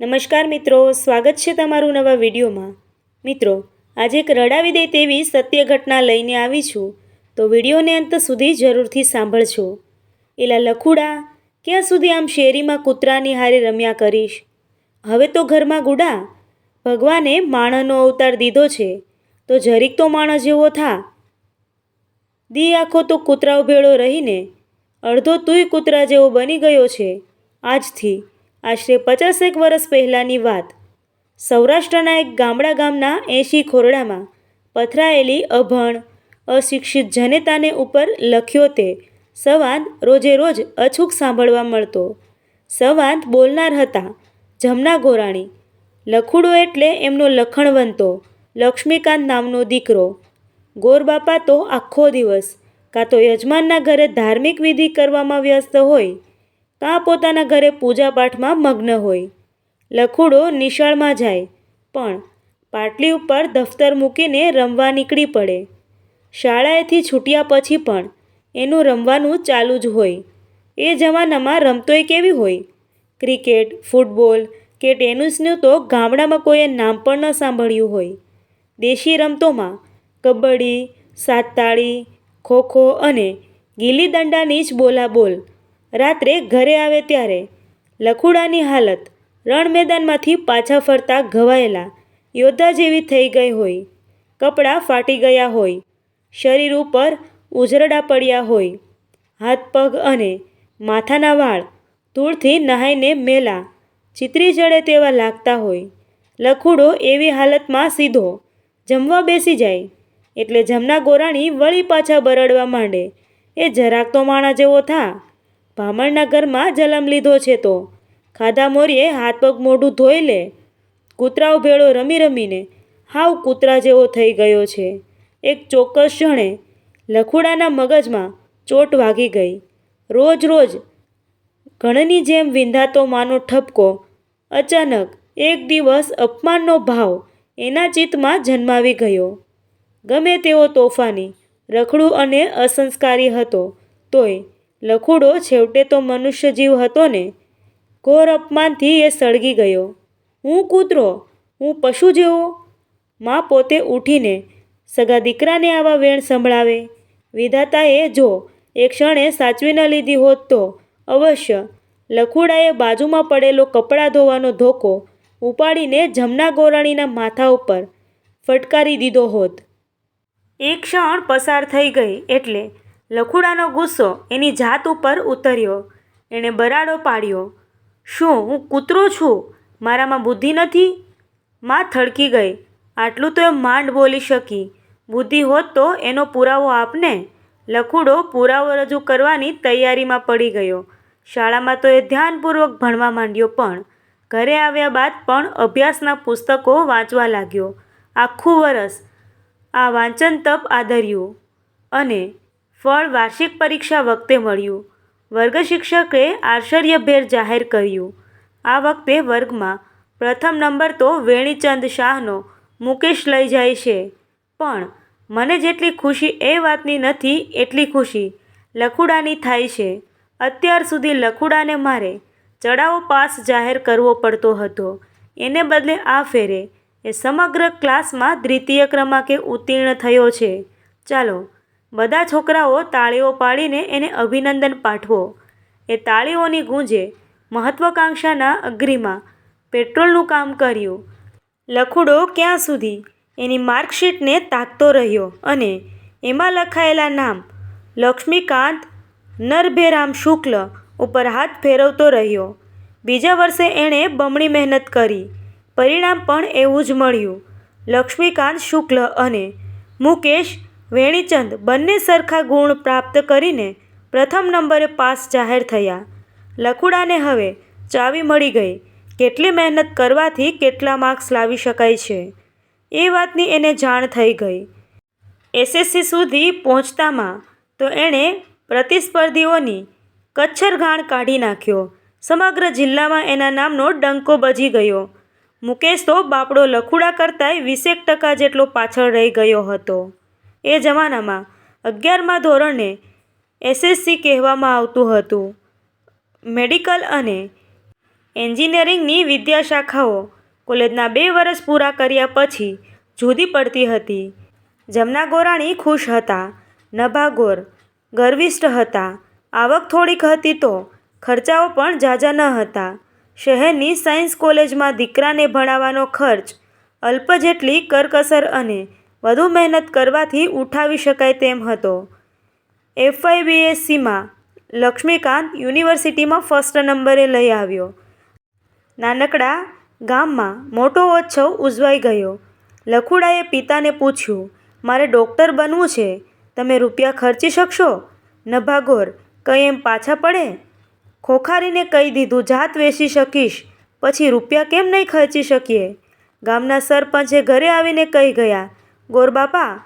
નમસ્કાર મિત્રો, સ્વાગત છે તમારું નવા વિડીયોમાં. મિત્રો, આજે એક રડાવી દે તેવી સત્ય ઘટના લઈને આવી છું, તો વિડીયોને અંત સુધી જરૂરથી સાંભળજો. એલા લખુડા, ક્યાં સુધી આમ શેરીમાં કૂતરાની હારે રમ્યા કરીશ? હવે તો ઘરમાં ગુડા. ભગવાને માણસનો અવતાર દીધો છે, તો જરીક તો માણસ જેવો થા. દી આખો તો કૂતરાઓ ભેળો રહીને, અડધો તુંય કૂતરા જેવો બની ગયો છે, આજથી. આશરે પચાસેક વર્ષ પહેલાંની વાત. સૌરાષ્ટ્રના એક ગામડા ગામના એંશી ખોરડામાં પથરાયેલી અભણ, અશિક્ષિત જનેતાને ઉપર લખ્યો તે, સંવાદ રોજે રોજ અછૂક સાંભળવા મળતો. સંવાદ બોલનાર હતા, જમના ગોરાણી. લખુડો એટલે એમનો લખણવંતો લક્ષ્મીકાંત નામનો દીકરો. ગોરબાપા તો આખો દિવસ, કાં તો યજમાનના ઘરે ધાર્મિક વિધિ કરવામાં વ્યસ્ત હોય કાં પોતાના ઘરે પૂજાપાઠમાં મગ્ન હોય. લખુડો નિશાળમાં જાય, પણ પાટલી ઉપર દફતર મૂકીને રમવા નીકળી પડે. શાળાએથી છૂટ્યા પછી પણ એનું રમવાનું ચાલુ જ હોય. એ જમાનામાં રમતોય કેવી હોય? ક્રિકેટ, ફૂટબોલ કે ટેનિસનું તો ગામડામાં કોઈએ નામ પણ ન સાંભળ્યું હોય. દેશી રમતોમાં કબડ્ડી, સાતતાળી, ખોખો અને ગીલી દંડાની જ બોલાબોલ રાત્રે ઘરે આવે ત્યારે લખુડાની હાલત રણ મેદાનમાંથી પાછા ફરતા ઘવાયેલા યોદ્ધા જેવી થઈ ગઈ હોય. કપડાં ફાટી ગયા હોય. શરીર ઉપર ઉઝરડા પડ્યા હોય. હાથ, પગ અને માથાના વાળ ધૂળથી નહાઈને મેલા ચિતરી ચડે તેવા લાગતા હોય. લખુડો એવી હાલતમાં સીધો જમવા બેસી જાય એટલે જમના ગોરાણી વળી પાછા બરડવા માંડે. એ જરાક તો માણા જેવો થા. ભામણના ઘરમાં જલમ લીધો છે તો. ખાધા મોરીએ હાથ પગ મોઢું ધોઈ લે, કૂતરાઓ ભેળો રમી રમીને હાવ કૂતરા જેવો થઈ ગયો છે. એક ચોક્કસ ક્ષણે લખુડાના મગજમાં ચોટ વાગી ગઈ. રોજ રોજ ઘણની જેમ વિંધાતો માનો ઠપકો, અચાનક એક દિવસ અપમાનનો ભાવ એના ચિત્તમાં જન્માવી ગયો. ગમે તેવો તોફાની, રખડું અને અસંસ્કારી હતો, તોય લખુડો છેવટે તો મનુષ્ય જીવ હતો ને. ઘોર અપમાનથી એ સળગી ગયો. હું કૂતરો? હું પશુ જેવો? માં પોતે ઉઠીને સગા દીકરાને આવા વેણ સંભળાવે. વિધાતાએ જો એ ક્ષણે સાચવી ન લીધી હોત તો અવશ્ય લખુડાએ બાજુમાં પડેલો કપડાં ધોવાનો ધોકો ઉપાડીને જમના ગોરાણીના માથા ઉપર ફટકારી દીધો હોત. એક ક્ષણ પસાર થઈ ગઈ એટલે લખુડાનો ગુસ્સો એની જાત ઉપર ઉતર્યો. એણે બરાડો પાડ્યો. શું હું કૂતરો છું? મારામાં બુદ્ધિ નથી? માં થડકી ગઈ. આટલું તો એ માંડ બોલી શકી. બુદ્ધિ હોત તો એનો પુરાવો આપને. લખુડો પુરાવો રજૂ કરવાની તૈયારીમાં પડી ગયો. શાળામાં તો એ ધ્યાનપૂર્વક ભણવા માંડ્યો પણ. ઘરે આવ્યા બાદ પણ અભ્યાસના પુસ્તકો વાંચવા લાગ્યો. આખું વરસ આ વાંચન તપ આદર્યું. અને ફળ વાર્ષિક પરીક્ષા વખતે મળ્યું. વર્ગ શિક્ષકે આશ્ચર્યભેર જાહેર કર્યું. આ વખતે વર્ગમાં પ્રથમ નંબર તો વેણીચંદ શાહનો મુકેશ લઈ જાય છે. પણ મને જેટલી ખુશી એ વાતની નથી એટલી ખુશી લખુડાની થાય છે. અત્યાર સુધી લખુડાને મારે ચડાવો પાસ જાહેર કરવો પડતો હતો. એને બદલે આ ફેરે એ સમગ્ર ક્લાસમાં દ્વિતીય ક્રમાંકે ઉત્તીર્ણ થયો છે. ચાલો બધા છોકરાઓ તાળીઓ પાડીને એને અભિનંદન પાઠવો. એ તાળીઓની ગુંજે મહત્વાકાંક્ષાના અગ્રીમાં પેટ્રોલનું કામ કર્યું. લખુડો ક્યાં સુધી? એની માર્કશીટને તાકતો રહ્યો અને એમાં લખાયેલા નામ લક્ષ્મીકાંત નરભેરામ શુક્લ ઉપર હાથ ફેરવતો રહ્યો. બીજા વર્ષે એણે બમણી મહેનત કરી. પરિણામ પણ એવું જ મળ્યું. લક્ષ્મીકાંત શુક્લ અને મુકેશ વેણીચંદ બંને સરખા ગુણ પ્રાપ્ત કરીને પ્રથમ નંબરે પાસ જાહેર થયા. લખુડાને હવે ચાવી મળી ગઈ. કેટલી મહેનત કરવાથી કેટલા માર્ક્સ લાવી શકાય છે? એ વાતની એને જાણ થઈ ગઈ. એસએસસી સુધી પહોંચતામાં તો એણે પ્રતિસ્પર્ધીઓની કચ્છરઘાણ કાઢી નાખ્યો. સમગ્ર જિલ્લામાં એના નામનો ડંકો બજી ગયો. મુકેશ તો બાપડો લખુડા કરતાંય વીસેક ટકા જેટલો પાછળ રહી ગયો હતો. એ જમાનામાં અગિયારમા ધોરણને એસએસસી કહેવામાં આવતું હતું. મેડિકલ અને એન્જિનિયરિંગની વિદ્યાશાખાઓ કોલેજના બે વર્ષ પૂરા કર્યા પછી જુદી પડતી હતી. જમના ગોરાણી ખુશ હતા નભાગોર ગર્વિષ્ઠ હતા, આવક થોડીક હતી તો ખર્ચાઓ પણ ઝાઝા ન હતા. શહેરની સાયન્સ કોલેજમાં દીકરાને ભણાવવાનો ખર્ચ અલ્પ જેટલી કરકસર અને વધુ મહેનત કરવાથી ઉઠાવી શકાય તેમ હતો. એફઆઈબીએસસીમાં લક્ષ્મીકાંત યુનિવર્સિટીમાં ફર્સ્ટ નંબરે લઈ આવ્યો. નાનકડા ગામમાં મોટો ઉત્સવ ઉજવાઈ ગયો. લખુડાએ પિતાને પૂછ્યું, મારે ડૉક્ટર બનવું છે, તમે રૂપિયા ખર્ચી શકશો? નભાગોર, કંઈ એમ પાછા પડે? ખોખારીને કહી દીધું, જાત વેચી શકીશ, પછી રૂપિયા કેમ નહીં ખર્ચી શકીએ? ગામના સરપંચે ઘરે આવીને કહી ગયા ગોરબાપા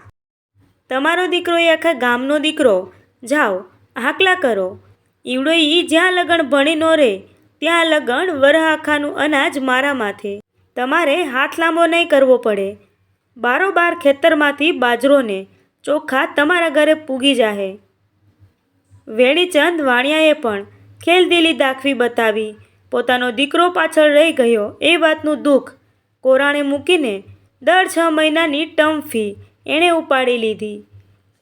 તમારો દીકરો એ આખા ગામનો દીકરો. જાઓ, હાકલા કરો. ઈવડો ઈ જ્યાં લગણ ભણી નો રે, ત્યાં લગણ વરહ આખાનું અનાજ મારા માથે. તમારે હાથ લાંબો નહીં કરવો પડે. બારોબાર ખેતરમાંથી બાજરોને ચોખા તમારા ઘરે પૂગી જાહે. વેણીચંદ વાણિયાએ પણ ખેલદિલી દાખવી બતાવી. પોતાનો દીકરો પાછળ રહી ગયો એ વાતનું દુઃખ કોરાણે મૂકીને દર છ મહિનાની ટર્મ ફી એણે ઉપાડી લીધી.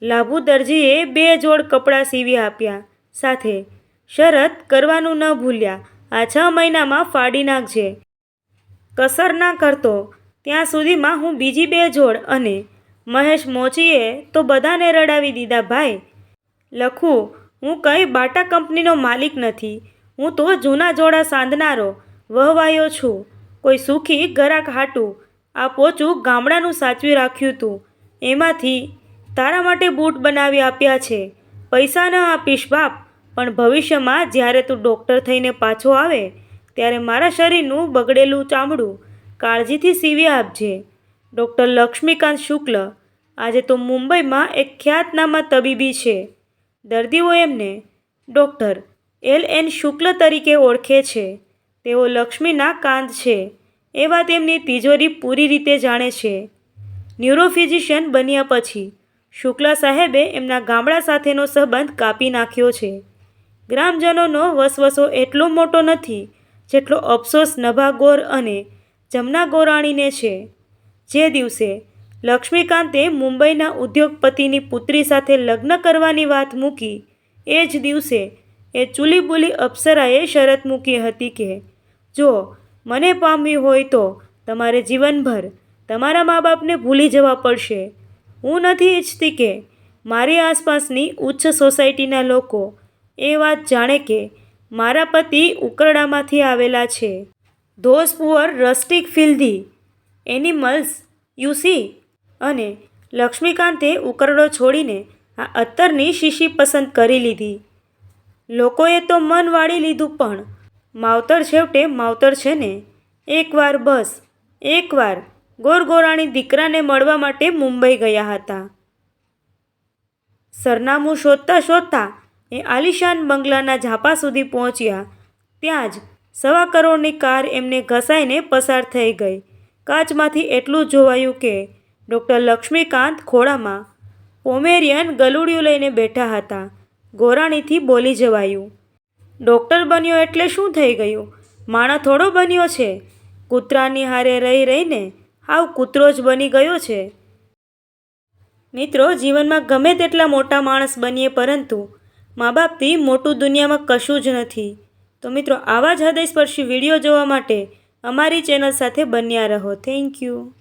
લાભુ દરજીએ બે જોડ કપડાં સીવી આપ્યા. સાથે શરત કરવાનું ન ભૂલ્યા. આ છ મહિનામાં ફાડી નાખજે. કસર ના કરતો. ત્યાં સુધીમાં હું બીજી બે જોડ અને મહેશ મોચીએ તો બધાને રડાવી દીધા, ભાઈ, લખું, હું કંઈ બાટા કંપનીનો માલિક નથી. હું તો જૂના જોડા સાંધનારો, વહવાયો છું. કોઈ સુખી, ગરાક હાટું આ પોચું ગામડાનું સાચવી રાખ્યું તું એમાંથી તારા માટે બૂટ બનાવી આપ્યા છે. પૈસા ન આપીશ બાપ, પણ ભવિષ્યમાં જ્યારે તું ડૉક્ટર થઈને પાછો આવે, ત્યારે મારા શરીરનું બગડેલું ચામડું કાળજીથી સીવી આપજે. ડૉક્ટર લક્ષ્મીકાંત શુક્લ, આજે તો મુંબઈમાં એક ખ્યાતનામા તબીબી છે. દર્દીઓ એમને ડૉક્ટર એલ એન શુક્લ તરીકે ઓળખે છે. તેઓ લક્ષ્મીના કાંત છે. એ વાત એમની તિજોરી પૂરી રીતે જાણે છે. ન્યુરોફિઝિશિયન બન્યા પછી, શુક્લા સાહેબે એમના ગામડા સાથેનો સંબંધ કાપી નાખ્યો છે. ગ્રામજનોનો વસવસો એટલો મોટો નથી જેટલો અફસોસ નભા ગોર અને જમના ગોરાણીને છે. જે દિવસે લક્ષ્મીકાંતે મુંબઈના ઉદ્યોગપતિની પુત્રી સાથે લગ્ન કરવાની વાત મૂકી, એ જ દિવસે એ ચૂલીબુલી અપ્સરાએ શરત મૂકી હતી કે, જો મને પામવી હોય તો તમારે જીવનભર તમારા મા બાપને ભૂલી જવા પડશે. હું નથી ઈચ્છતી કે મારી આસપાસની ઉચ્ચ સોસાયટીના લોકો એ વાત જાણે કે મારા પતિ ઉકરડામાંથી આવેલા છે. Those poor rustic filthy animals, you see, અને લક્ષ્મીકાંતે ઉકરડો છોડીને આ અત્તરની શીશી પસંદ કરી લીધી. લોકોએ તો મન વાળી લીધું પણ માવતર છેવટે માવતર છે ને? એકવાર બસ, એકવાર. ગોરગોરાણી દીકરાને મળવા માટે મુંબઈ ગયા હતા. સરનામું શોધતા શોધતા એ આલિશાન બંગલાના ઝાપા સુધી પહોંચ્યા. ત્યાં જ સવા કરોડની કાર એમને ઘસાઈને પસાર થઈ ગઈ. કાચમાંથી એટલું જોવાયું કે ડૉક્ટર લક્ષ્મીકાંત ખોળામાં પોમેરિયન ગલુડિયું લઈને બેઠા હતા. ગોરાણીથી બોલી જવાયું ડૉક્ટર બન્યો એટલે શું થઈ ગયું? માણા થોડો બન્યો છે. કૂતરાની હારે રહી રહીને હાવ કૂતરો જ બની ગયો છે. મિત્રો, જીવનમાં ગમે તેટલા મોટા માણસ બનીએ પરંતુ મા બાપથી મોટું દુનિયામાં કશું જ નથી. તો મિત્રો, આવા જ હૃદયસ્પર્શી વીડિયો જોવા માટે અમારી ચેનલ સાથે બન્યા રહો. Thank you.